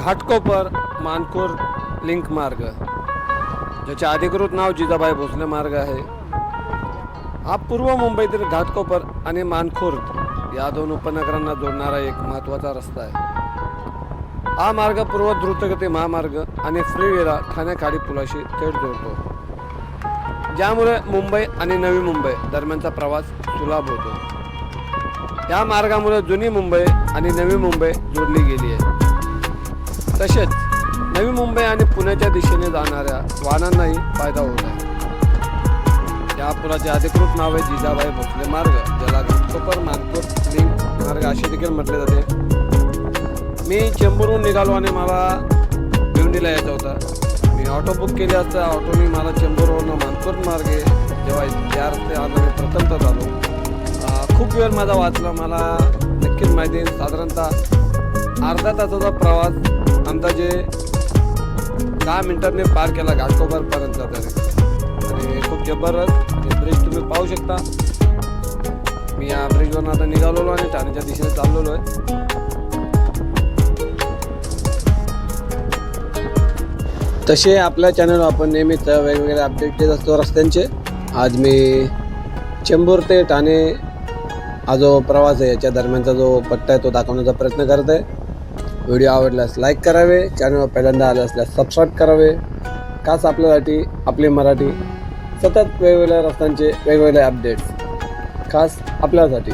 Ghatkopar मानकोर link मार्ग। ज्याचे अधिकृत नाव जिजाबाई भोसले मार्ग आहे हा पूर्व मुंबईतील घाटकोपर आणि मानखुर्द या दोन उपनगरांना जोडणारा एक महत्त्वाचा रस्ता आहे हा मार्ग पूर्व द्रुतगती महामार्ग आणि फ्रीवेरा ठाणे पुलाशी थेट जोडतो। ज्यामुळे मुंबई आणि नवी मुंबई दरम्यानचा प्रवास सुलभ होतो। या मार्गामुळे जुनी मुंबई आणि नवी मुंबई जोडली गेली आहे। तसेच नवी मुंबई आणि पुण्याच्या दिशेने जाणाऱ्या वाहनांनाही फायदा होत आहे. या पुलाचे अधिकृत नाव आहे जिजाबाई भोसले मार्ग ज्याला घाटकोपर नागपूर लिंक मार्ग असे देखील म्हटले जाते. मी चेंबूरहून निघालो आणि मला भिवंडीला यायचा होता. मी ऑटो बुक केली असता ऑटोने मला चेंबूरवरून मानपूर मार्गे जेव्हा चार ते आलो मी प्रथमतः झालो. खूप वेळ माझा वाचला. मला नक्कीच माहिती आहे. साधारणतः अर्धा तासाचा प्रवास अंदाजे दहा मिनिटांनी पार केला घाटकोपरपर्यंत तरी. आणि खूप जबरदस्त. हे ब्रिज तुम्ही पाहू शकता. मी या ब्रिजवरून आता निघालेलो आणि ठाण्याच्या दिशेने चाललेलो आहे. तसे आपल्या चॅनलवर आपण नेहमीच वेगवेगळे अपडेट देत असतो रस्त्यांचे. आज मी चेंबूर ते ठाणे हा जो प्रवास आहे याच्या दरम्यानचा जो पट्टा आहे तो दाखवण्याचा प्रयत्न करत आहे व्हिडिओ आवडल्यास लाईक करावे चॅनलवर पहिल्यांदा आले असल्यास सबस्क्राईब करावे. खास आपल्यासाठी आपली मराठी सतत वेगवेगळ्या रस्त्यांचे वेगवेगळे अपडेट्स खास आपल्यासाठी.